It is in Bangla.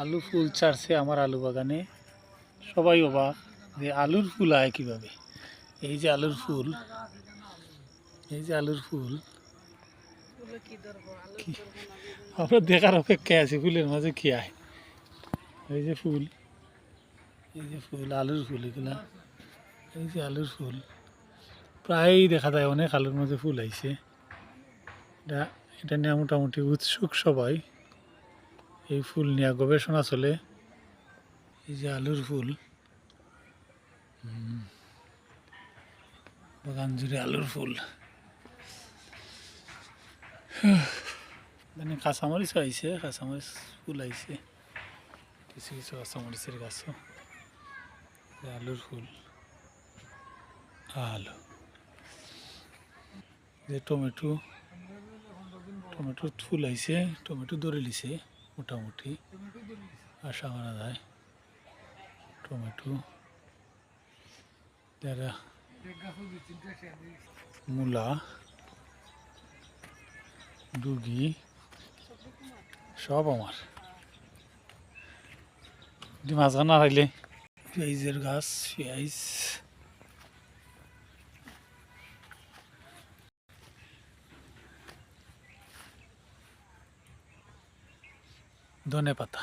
আলু ফুল চারছে আমার আলু বাগানে। সবাই অবাক যে আলুর ফুল আয় কীভাবে? এই যে আলুর ফুল, এই যে আলুর ফুল। আমরা দেখার অপেক্ষায় আছি, ফুলের মাঝে কি আয়? এই যে ফুল, এই যে ফুল, আলুর ফুল এগুলা। এই যে আলুর ফুল, প্রায়ই দেখা যায় অনেক আলুর মাঝে ফুল আইছে। এটা এটা নিয়ে মোটামুটি উৎসুক সবাই। এই ফুল নিয়ে গবেষণা চলে। এই যে আলুর ফুল। বাগান জুড়ে আলুর ফুল। মানে কাঁচামরিচ আইছে কাঁচামরিচ ফুল আইছে। কিছু কিছু কাঁচামরিচের গাছও। আলুর ফুল। আলু। যে টমেটো। টমেটোর ফুল আইছে, টমেটো ধরে লিছে। মোটামুটি আশা করা যায়। টমেটো মূলা ডুগি সব আমার। মাঝখান না থাকলে পেঁয়াজের গাছ, পেঁয়াজ। धोने पत्ता